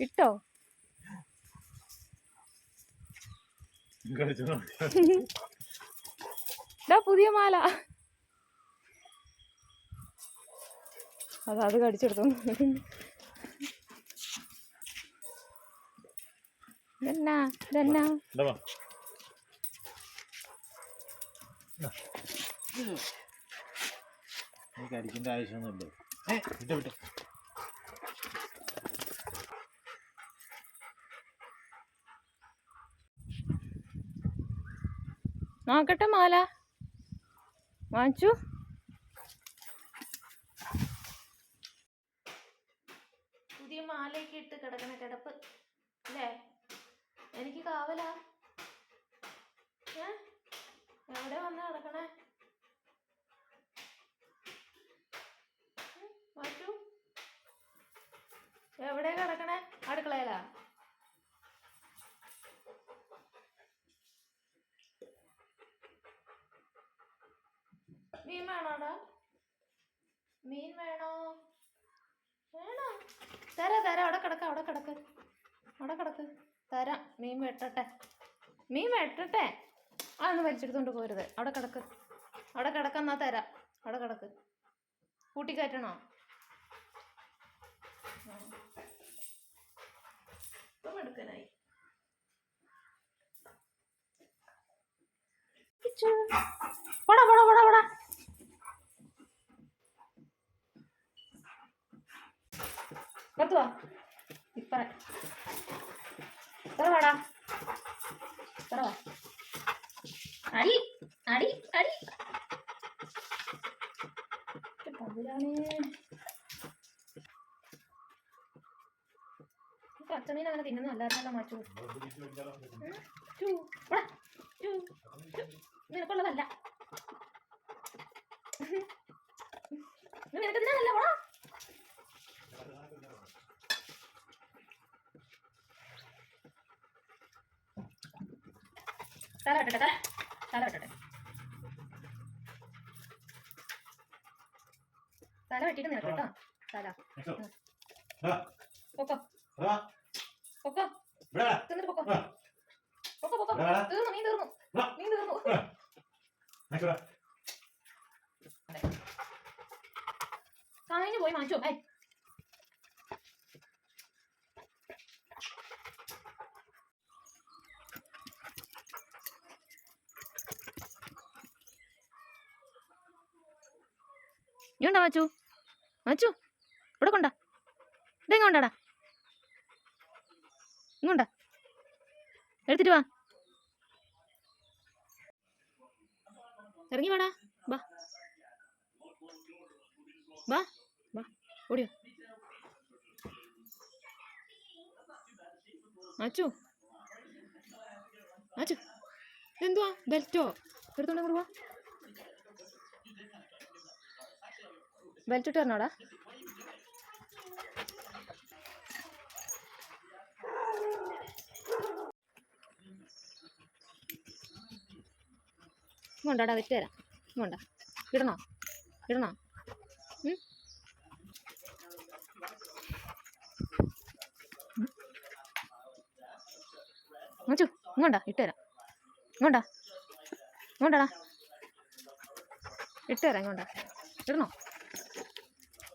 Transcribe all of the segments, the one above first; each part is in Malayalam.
ഇട്ടോ? പുതിയ മാല. അത് അത് കടിച്ചെടുത്തു. ഇതെന്നാ? ഇതെന്നാ? എനിക്ക് ആവശ്യമൊന്നുമില്ല. വിട്ടോ വിട്ടോ. നോക്കട്ടെ മാല. വാങ്ങിച്ചു. പുതിയ മാലയൊക്കെ ഇട്ട് കിടക്കണ കിടപ്പ് അല്ലേ? എനിക്ക് കാവലാ ഏ എവിടെ വന്ന് കിടക്കണേ ഉം, വാച്ചു എവിടെ കിടക്കണേ അടുക്കളയിലാ മീൻ വേണോടാ മീൻ വേണോ വേണോ തരാ തരാം. അവിടെ കിടക്ക അവിടെ കിടക്ക്. അവിടെ കിടക്ക്. തരാം. മീൻ വെട്ടട്ടെ. മീൻ വെട്ടട്ടെ. അതൊന്ന് വലിച്ചെടുത്തോണ്ട് പോരുത്. അവിടെ കിടക്ക്. അവിടെ കിടക്കെന്നാ തരാം. അവിടെ കിടക്ക്. കൂട്ടിക്കയറ്റണോ. ഇപ്പം എടുക്കാനായി. പോടാ പോടാ. പോടാ വാ. ഇപ്പറ. ഇപ്പറ വാടാ. ഇപ്പറ വാ. അടി അടി അടി. പച്ചമീൻ അങ്ങനെ തിന്നുന്നു അല്ലാത്തല്ല മാച്ചു. നിനക്കുള്ളതല്ല നിനക്ക് തിന്നാനല്ല തല വെട്ടട്ടെ തല വെട്ടട്ടെ തല വെട്ടിട്ട് കേട്ടോ തല പൊക്കോ. പൊക്കോ. തിന്നിട്ട് പൊക്കോ. പൊക്കോ പൊക്കോ. തീർന്നു നീ തീർന്നു. നീ തീർന്നു. കഴിഞ്ഞു പോയി മാറ്റോ ഏയ്. നീ ഉണ്ടോ മച്ചു? മച്ചു ഇവിടെ കൊണ്ടാ ഇതെങ്ങ കൊണ്ടാടാ ഇങ്ങോണ്ടാ എടുത്തിട്ട് വാ. ഇറങ്ങി വാടാ. വാ. വാ വാ ഓടിയോ. മച്ചു. മച്ചു. എന്തുവാ ബെൽറ്റോ. എടുത്തോണ്ട് അങ്ങോട്ട് ബെൽറ്റ് ഇട്ട് തരണോടാ ഇങ്ങോട്ടാടാ വെച്ച് തരാം. ഇങ്ങോട്ടാ ഇടണോ? ഇടണോ. മച്ചു ഇങ്ങോട്ടാ ഇട്ട് തരാം. ഇങ്ങോട്ടാ ഇങ്ങോട്ടാടാ ഇട്ട് തരാം ഇങ്ങോട്ടാ ഇടണോ?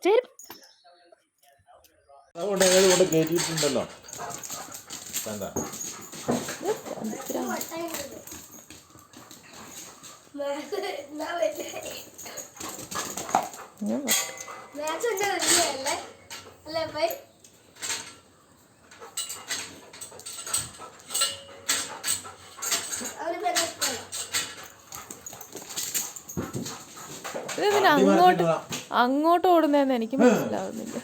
ചേരും അതുകൊണ്ട് ഏത് കൊണ്ട് കയറ്റിയിട്ടുണ്ടല്ലോ വേണ്ട. അങ്ങോട്ട് അങ്ങോട്ട് ഓടുന്നതെന്ന് എനിക്ക് മനസ്സിലാവുന്നില്ല.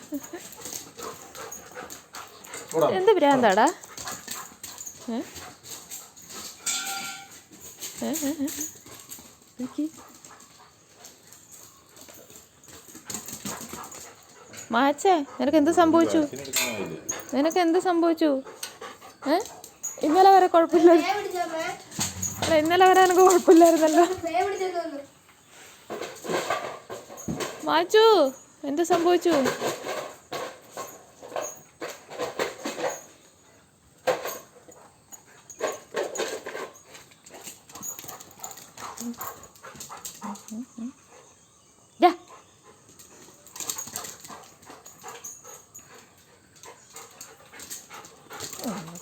എന്ത് ഭ്രാന്താടാ. മാച്ചേ നിനക്ക് എന്ത് സംഭവിച്ചു നിനക്ക് എന്ത് സംഭവിച്ചു? ഏ? ഇന്നലെ വരെ അല്ല ഇന്നലെ വരെ എനിക്ക് കുഴപ്പമില്ലായിരുന്നല്ലോ. മാച്ചു എന്ത് സംഭവിച്ചു?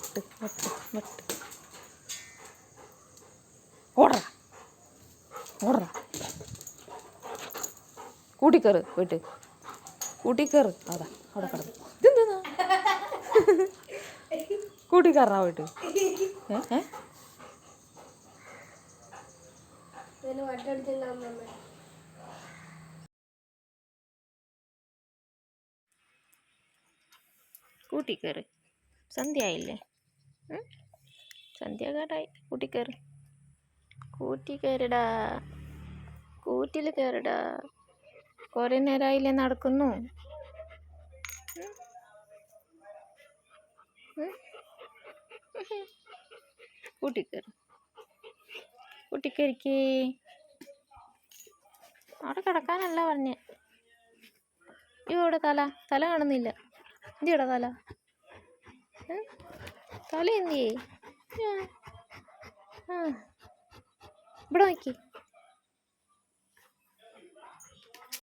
വട്ട് വട്ട് വട്ട്. കൂട്ടിക്കയറ് പോയിട്ട്. കൂട്ടിക്കയറ് അതാ അവിടെ കിടന്നു. ഇതെന്താ? കൂട്ടിക്കയറാ പോയിട്ട്? ഏ കൂട്ടിക്കയറ് സന്ധ്യ ആയില്ലേ ഉം? സന്ധ്യ കേട്ടായി കൂട്ടിക്കയറ് കൂട്ടി കയറിടാ കൂട്ടിൽ കയറിടാ കുറേ നേരമായില്ലേ നടക്കുന്നു? കൂട്ടിക്കയറ് അവിടെ കിടക്കാനല്ല പറഞ്ഞേ. ഇവിടെ തല. തല കാണുന്നില്ല. എന്തിയുടെ തല? തല എന്തിയേ. ഇവിടെ നോക്കി.